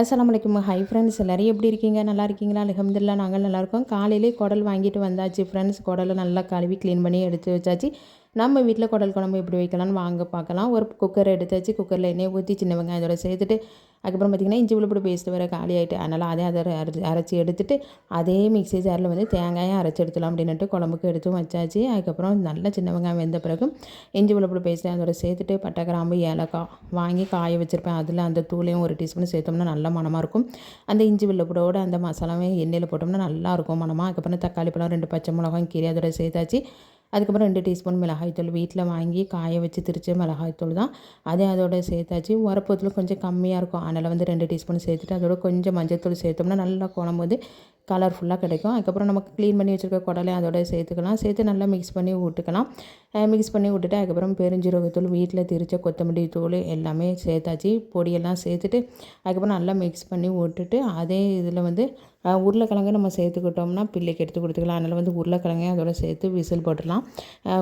அஸ்லாம் அலைக்கும் hi friends எல்லோரும் எப்படி இருக்கீங்க? நல்லா இருக்கீங்களா? அலமதுல்லா நாங்கள் நல்லாயிருக்கோம் காலையிலே குடல் வாங்கிட்டு வந்தாச்சு ஃப்ரெண்ட்ஸ் குடலை நல்லா கழுவி க்ளீன் பண்ணி எடுத்து வச்சாச்சு. நம்ம வீட்டில் குடல் குழம்பு எப்படி வைக்கலாம்னு வாங்க பார்க்கலாம். ஒரு குக்கர் எடுத்து வச்சு குக்கரில் எண்ணெய் ஊற்றி சின்ன வெங்காயம் அதோட சேர்த்துட்டு அதுக்கப்புறம் பார்த்திங்கன்னா இஞ்சி விழுப்புடு பேஸ்ட்டு வேறு காலி ஆகிட்டு அதனால் அதே அதை அரைச்சி அரைச்சி எடுத்துட்டு அதே மிக்ஸி ஜாரில் வந்து தேங்காயும் அரைச்சி எடுத்துலாம் அப்படின்ட்டு குழம்புக்கு எடுத்து வச்சாச்சு. அதுக்கப்புறம் நல்லா சின்ன வெங்காயம் வெந்த பிறகு இஞ்சி விழுப்புடு பேஸ்ட்டு அதோட சேர்த்துட்டு பட்டை கிராம்பு ஏலக்காய் வாங்கி காய வச்சுருப்பேன். அதில் அந்த தூளையும் ஒரு டீஸ்பூன் சேர்த்தோம்னா நல்ல மணமாக இருக்கும். அந்த இஞ்சி விழுப்புடோட அந்த மசாலாவையும் எண்ணெயில் போட்டோம்னா நல்லாயிருக்கும் மணமாக அதுக்கப்புறம் தக்காளி பழம் ரெண்டு பச்சை மிளகாயும் கீரை அதோட சேர்த்தாச்சு. அதுக்கப்புறம் ரெண்டு டீஸ்பூன் மிளகாய்த்தூள். வீட்டில் வாங்கி காய வச்சு திரிச்ச மிளகாய்த்தூள் தான். அதே அதோட சேர்த்தாச்சு. உரப்பத்தில் கொஞ்சம் கம்மியாக இருக்கும். அதனால் வந்து ரெண்டு டீஸ்பூன் சேர்த்துட்டு அதோட கொஞ்சம் மஞ்சள் தூள் சேர்த்தோம்னா நல்லா குழம்பு வந்து கலர்ஃபுல்லாக கிடைக்கும். அதுக்கப்புறம் நமக்கு க்ளீன் பண்ணி வச்சுருக்க குடலை அதோட சேர்த்துக்கலாம். சேர்த்து நல்லா மிக்ஸ் பண்ணி விட்டுக்கலாம் மிக்ஸ் பண்ணி விட்டுட்டு அதுக்கப்புறம் பெருஞ்சீரகத்தூள் வீட்டில் திரிச்ச கொத்தமல்லி தூள் எல்லாமே சேர்த்தாச்சு. பொடியெல்லாம் சேர்த்துட்டு அதுக்கப்புறம் நல்லா மிக்ஸ் பண்ணி விட்டுட்டு அதே இதில் வந்து உருளைக்கிழங்கு நம்ம சேர்த்துக்கிட்டோம்னா பிள்ளைக்கு எடுத்து கொடுத்துக்கலாம். அதனால் வந்து உருளைக்கிழங்கு அதோட சேர்த்து விசில் போட்டுடலாம்.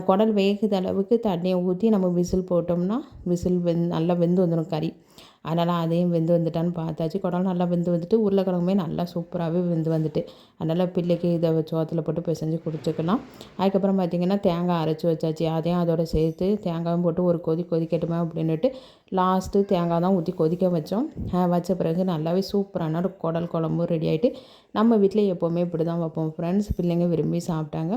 குடல் வேகுத அளவுக்கு தண்ணியை ஊற்றி நம்ம விசில் போட்டோம்னா விசில் வெந் நல்லா வெந்து வந்துடும் கறி. அதனால் அதையும் வெந்து வந்துட்டான்னு பார்த்தாச்சு. குடல் நல்லா வெந்து வந்துட்டு உருளைக்கிழங்குமே நல்லா சூப்பராகவே வெந்து வந்துட்டு. அதனால் பிள்ளைக்கு இதை சோத்தில் போட்டு பிசைஞ்சு கொடுத்துக்கலாம் அதுக்கப்புறம் பார்த்திங்கன்னா தேங்காய் அரைச்சி வச்சாச்சு. அதையும் அதோட சேர்த்து தேங்காயும் போட்டு ஒரு கொதி கொதிக்கட்டுமே அப்படின்னுட்டு லாஸ்ட்டு தேங்காய் தான் ஊற்றி கொதிக்க வச்சோம். வச்ச பிறகு நல்லாவே சூப்பரான ஒரு குடல் குழம்பும் ரெடி ஆகிட்டு நம்ம வீட்டில் எப்போவுமே இப்படி தான் வைப்போம் ஃப்ரெண்ட்ஸ் பிள்ளைங்க விரும்பி சாப்பிட்டாங்க.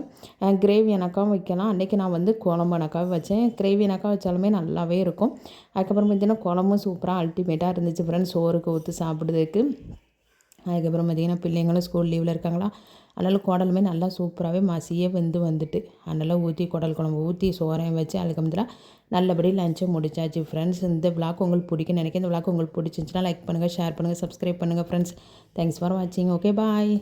கிரேவி எனக்காகவும் வைக்கலாம். அன்றைக்கி நான் வந்து குழம்பு எனக்காக வச்சேன். கிரேவி எனக்காக வச்சாலுமே நல்லாவே இருக்கும். அதுக்கப்புறம் பார்த்திங்கன்னா குழம்பும் சூப்பராக அல்டிமேட்டாக இருந்துச்சு ஃப்ரெண்ட்ஸ் சோறுக்கு ஊற்றி சாப்பிட்றதுக்கு. அதுக்கப்புறம் பார்த்திங்கன்னா பிள்ளைங்களும் ஸ்கூல் லீவில் இருக்காங்களா? அதனால் குடலுமே நல்லா சூப்பராகவே மசியே வெந்து வந்துட்டு. அதனால் ஊற்றி குடல் குழம்பு ஊற்றி சோறையும் வச்சு அதுக்கு அதுக்கப்புறத்தில் நல்லபடி லஞ்சை முடிச்சாச்சு. ஃப்ரெண்ட்ஸ் இந்த விளாக் உங்களுக்கு பிடிக்கும் நினைக்கிறேன். இந்த விளாக் உங்களுக்கு பிடிச்சிருந்துச்சுன்னா லைக் பண்ணுங்கள் ஷேர் பண்ணுங்கள் சப்ஸ்கிரைப் பண்ணுங்கள் ஃப்ரெண்ட்ஸ் தேங்க்ஸ் ஃபார் வாட்சிங் ஓகே பாய்